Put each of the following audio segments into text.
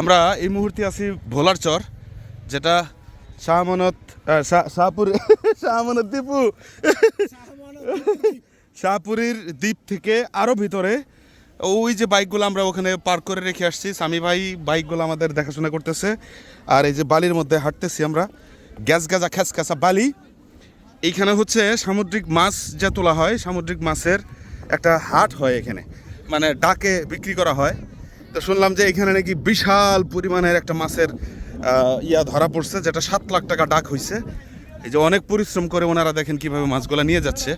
আমরা এই মুহূর্তে আছি ভোলার চর, যেটা শাহমানত শাহপুর শাহমানত দীপু। শাহপুরীর দ্বীপ থেকে আরও ভিতরে। ওই যে বাইকগুলো আমরা ওখানে পার্ক করে রেখে আসছি। স্বামী ভাই বাইকগুলো আমাদের দেখাশোনা করতেছে। আর এই যে বালির মধ্যে হাঁটতেছি আমরা। গ্যাস গাজা খ্যাসা বালি। এইখানে হচ্ছে সামুদ্রিক মাছ যা তোলা হয়, সামুদ্রিক মাছের একটা হাট হয় এখানে। মানে ডাকে বিক্রি করা হয়। তো শুনলাম যে এখানে নাকি বিশাল পরিমাণের একটা মাছের ইয়া ধরা পড়ছে, যেটা সাত লাখ টাকা ডাক হইছে। এই যে অনেক পরিশ্রম করে ওনারা দেখেন কীভাবে মাছগুলো নিয়ে যাচ্ছে।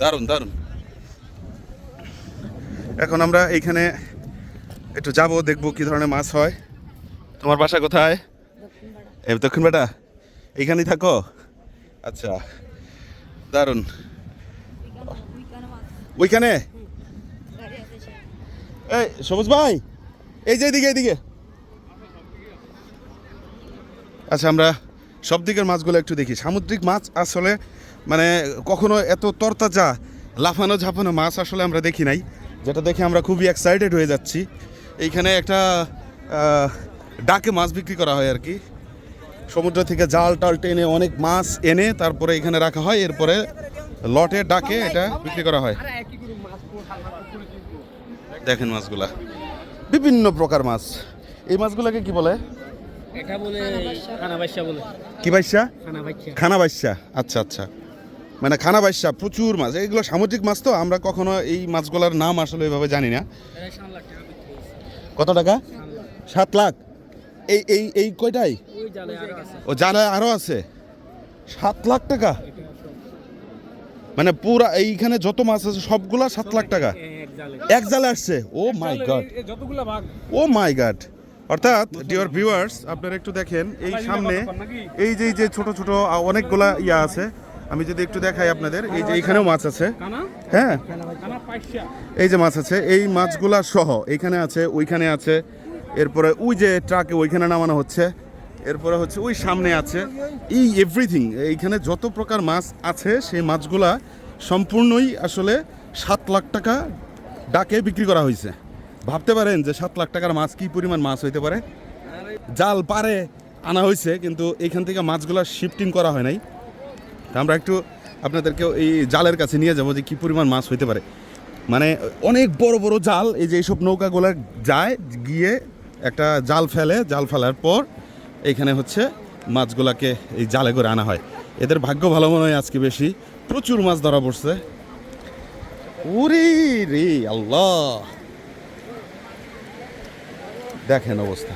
দারুণ দারুণ। এখন আমরা এইখানে একটু যাব, দেখব কি ধরনের মাছ হয়। তোমার বাসা কোথায়? দক্ষিণ বেটা এইখানেই থাকো? আচ্ছা দারুণ। ওইখানে? এই, সবুজ ভাই, এই যে এদিকে এদিকে। আচ্ছা আমরা সব দিকের মাছগুলো একটু দেখি। সামুদ্রিক মাছ আসলে মানে কখনো এত তরতাজা, লাফানো ঝাপানো মাছ আসলে আমরা দেখি নাই। যেটা দেখে আমরা খুবই এক্সাইটেড হয়ে যাচ্ছি। এইখানে একটা ডাকে মাছ বিক্রি করা হয় আর কি। সমুদ্র থেকে জাল টাল টেনে অনেক মাছ এনে তারপরে এখানে রাখা হয়। এরপরে লটে, ডাকে এটা বিক্রি করা হয়। দেখেন মাছগুলা। বিভিন্ন প্রকার মাছ। এই মাছগুলোকে কি বলে? এটা বলে খানা বাইশা বলে। কি বাইসা খানা বাইসা আচ্ছা আচ্ছা। মানে খানা বাইসা প্রচুর মাছ। এইগুলো সামুদ্রিক মাছ তো আমরা কখনো এই মাছগুলোর নাম আসলে এভাবে জানি না। কত টাকা? সাত লাখ। এই এই এই কয়টাই ও জানা আরও আছে? সাত লাখ টাকা? মানে পুরা এইখানে যত মাছ আছে সবগুলা সাত লাখ টাকা? এক জালে আসছে। ও মাই গড ও মাই গড অর্থাৎ ডিওর ভিউয়ার্স আপনারা একটু দেখেন এই সামনে এই যে এই যে ছোট ছোট অনেকগুলা ইয়া আছে। আমি যদি একটু দেখাই আপনাদের এই যে এইখানেও মাছ আছে। হ্যাঁ। এই যে মাছ আছে এই মাছগুলা সহ এইখানে আছে ওইখানে আছে। এরপরে ওই যে ট্রাকে ওইখানে নামানো হচ্ছে। এরপরে হচ্ছে ওই সামনে আছে। এই এভরিথিং এইখানে যত প্রকার মাছ আছে সেই মাছগুলা সম্পূর্ণই আসলে সাত লাখ টাকা ডাকে বিক্রি করা হয়েছে। ভাবতে পারেন যে সাত লাখ টাকার মাছ কি পরিমাণ মাছ হইতে পারে? জাল পারে আনা হয়েছে, কিন্তু এইখান থেকে মাছগুলো শিফটিং করা হয় নাই। আমরা একটু আপনাদেরকে এই জালের কাছে নিয়ে যাব যে কী পরিমাণ মাছ হইতে পারে। মানে অনেক বড় বড় জাল, এই যে এইসব নৌকাগুলো যায়, গিয়ে একটা জাল ফেলে, জাল ফেলার পর এখানে হচ্ছে মাছগুলাকে এই জালে করে আনা হয়। এদের ভাগ্য ভালো মনে হয় আজকে বেশি। প্রচুর মাছ ধরা পড়ছে। ওরে রে আল্লাহ। দেখেন অবস্থা।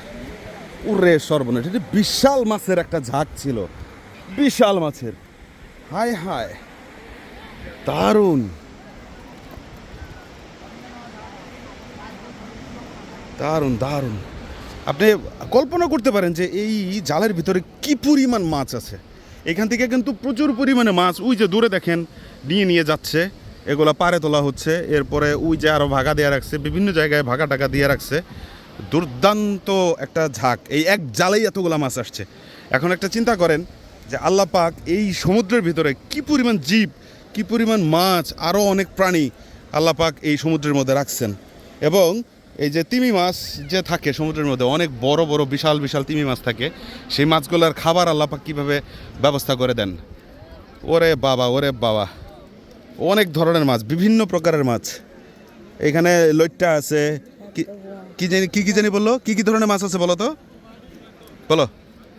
উরে সর্বনাশ, এটা বিশাল মাছের একটা ঝাঁক ছিল। বিশাল মাছের। হায় হায়। দারুণ। দারুণ দারুণ। আপনি কল্পনা করতে পারেন যে এই জালের ভিতরে কি পরিমাণ মাছ আছে। এখান থেকে কিন্তু প্রচুর পরিমাণে মাছ, ওই যে দূরে দেখেন, নিয়ে নিয়ে যাচ্ছে। এগুলা পারে তোলা হচ্ছে। এরপরে ওই যে আরও ভাগা দেওয়া রাখছে, বিভিন্ন জায়গায় ভাগা টাকা দিয়ে রাখছে। দুর্দান্ত একটা ঝাঁক, এই এক জালেই এতগুলা মাছ আসছে। এখন একটা চিন্তা করেন যে আল্লাহ পাক এই সমুদ্রের ভিতরে কি পরিমাণ জীব, কি পরিমাণ মাছ আরও অনেক প্রাণী আল্লাহ পাক এই সমুদ্রের মধ্যে রাখছেন। এবং এই যে তিমি মাছ যে থাকে সমুদ্রের মধ্যে, অনেক বড় বড়, বিশাল বিশাল তিমি মাছ থাকে, সেই মাছগুলোর খাবার আল্লাহ পাক কীভাবে ব্যবস্থা করে দেন? ওরে বাবা ওরে বাবা। অনেক ধরনের মাছ বিভিন্ন প্রকারের মাছ। এখানে লইট্টা আছে কি কি জানি কি কি জানি বলল? কি কি ধরনের মাছ আছে বলো তো? বলো।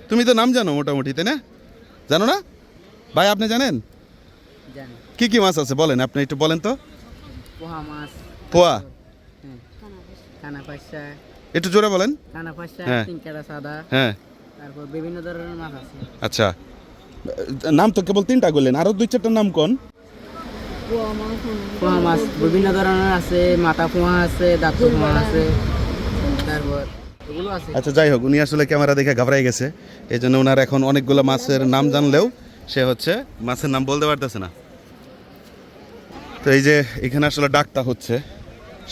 তুমি তো নাম জানো মোটামুটি তাই না? জানো না? ভাই আপনি জানেন? জানি। কি কি মাছ আছে বলেন আপনি একটু বলেন তো। পোহা মাছ। পোয়া হ্যাঁ। একটু জোরে বলেন। হ্যাঁ। সাদা। হ্যাঁ। তারপর বিভিন্ন ধরনের মাছ আছে। আচ্ছা। নাম তো কেবল তিনটা বললেন আরও দুই চারটা নাম কোন? পোহা মাছ বিভিন্ন ধরনের আছে মাথা পোহা আছে দাঁত পোহা আছে। তারপর আচ্ছা যাই হোক উনি আসলে ক্যামেরা দেখে ঘাবড়াই গেছে। এই জন্য ওনার এখন অনেকগুলো মাছের নাম জানলেও সে হচ্ছে মাছের নাম বলতে পারতেছে না। তো এই যে এখানে আসলে ডাকটা হচ্ছে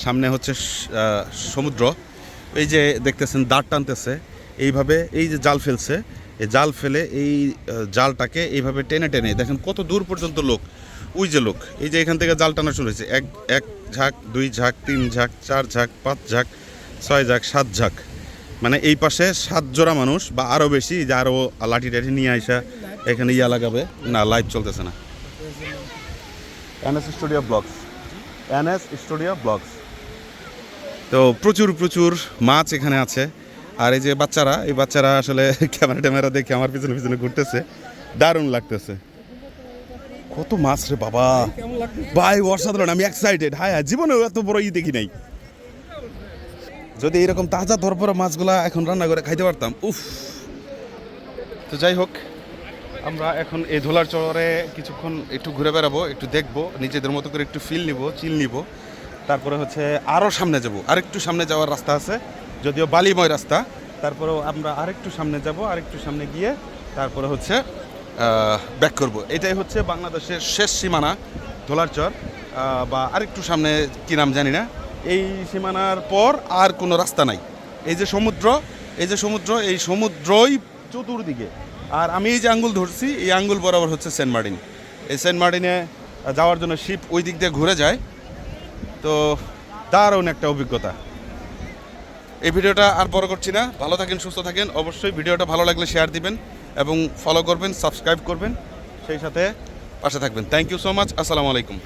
সামনে হচ্ছে আহ, সমুদ্র। এই যে দেখতেছেন দাঁড় টানতেছে। এইভাবে এই যে জাল ফেলছে এই জাল ফেলে এই জালটাকে এইভাবে টেনে টেনে দেখেন কত দূর পর্যন্ত লোক। ওই যে লোক এই যে এখান থেকে জাল টানা শুরু হয়েছে। এক এক ঝাঁক দুই ঝাঁক তিন ঝাঁক চার ঝাঁক পাঁচ ঝাঁক ছয় ঝাঁক সাত ঝাঁক। মানে এই পাশে সাত জোড়া মানুষ বা আরও বেশি যে আরও লাঠি টাঠি নিয়ে আইসা এখানে ইয়া লাগাবে। না লাইভ চলতেছে না। NS studio blogs NS studio blogs তো প্রচুর প্রচুর মাছ এখানে আছে। আর এই যে বাচ্চারা এই বাচ্চারা আসলে ক্যামেরা ট্যামেরা দেখে আমার পিছনে পিছনে ঘুরতেছে। দারুণ লাগতেছে। কত মাছ রে বাবা। ভাই অসাধারণ আমি এক্সাইটেড হায় হায় জীবনে এত বড় ই দেখি নাই। যদি এরকম তাজা ধরপরা মাছগুলা এখন রান্না করে খাইতে পারতাম, উফ। তো যাই হোক, আমরা এখন এই ধোলার চরে কিছুক্ষণ একটু ঘুরে বেড়াবো, একটু দেখব, নিজেদের মতো করে একটু ফিল নিব চিল নিব। তারপরে হচ্ছে আরও সামনে যাব, আরেকটু সামনে যাওয়ার রাস্তা আছে, যদিও বালিময় রাস্তা। তারপরেও আমরা আরেকটু সামনে যাব, আরেকটু সামনে গিয়ে তারপরে হচ্ছে ব্যাক করব। এটাই হচ্ছে বাংলাদেশের শেষ সীমানা ধোলারচর আহ, বা আরেকটু সামনে কি নাম জানি না। এই সীমানার পর আর কোনো রাস্তা নাই। এই যে সমুদ্র এই যে সমুদ্র এই সমুদ্রই চতুর্দিকে। আর আমি এই যে আঙ্গুল ধরছি এই আঙ্গুল বরাবর হচ্ছে সেন্ট মার্টিন। এই সেন্ট মার্টিনে যাওয়ার জন্য শিপ ওই দিক দিয়ে ঘুরে যায়। তো তার দারুণ একটা অভিজ্ঞতা। এই ভিডিওটা আর বড় করছি না। ভালো থাকেন সুস্থ থাকেন। অবশ্যই ভিডিওটা ভালো লাগলে শেয়ার দিবেন। এবং ফলো করবেন সাবস্ক্রাইব করবেন। সেই সাথে পাশে থাকবেন। থ্যাংক ইউ সো মাচ আসসালামু আলাইকুম।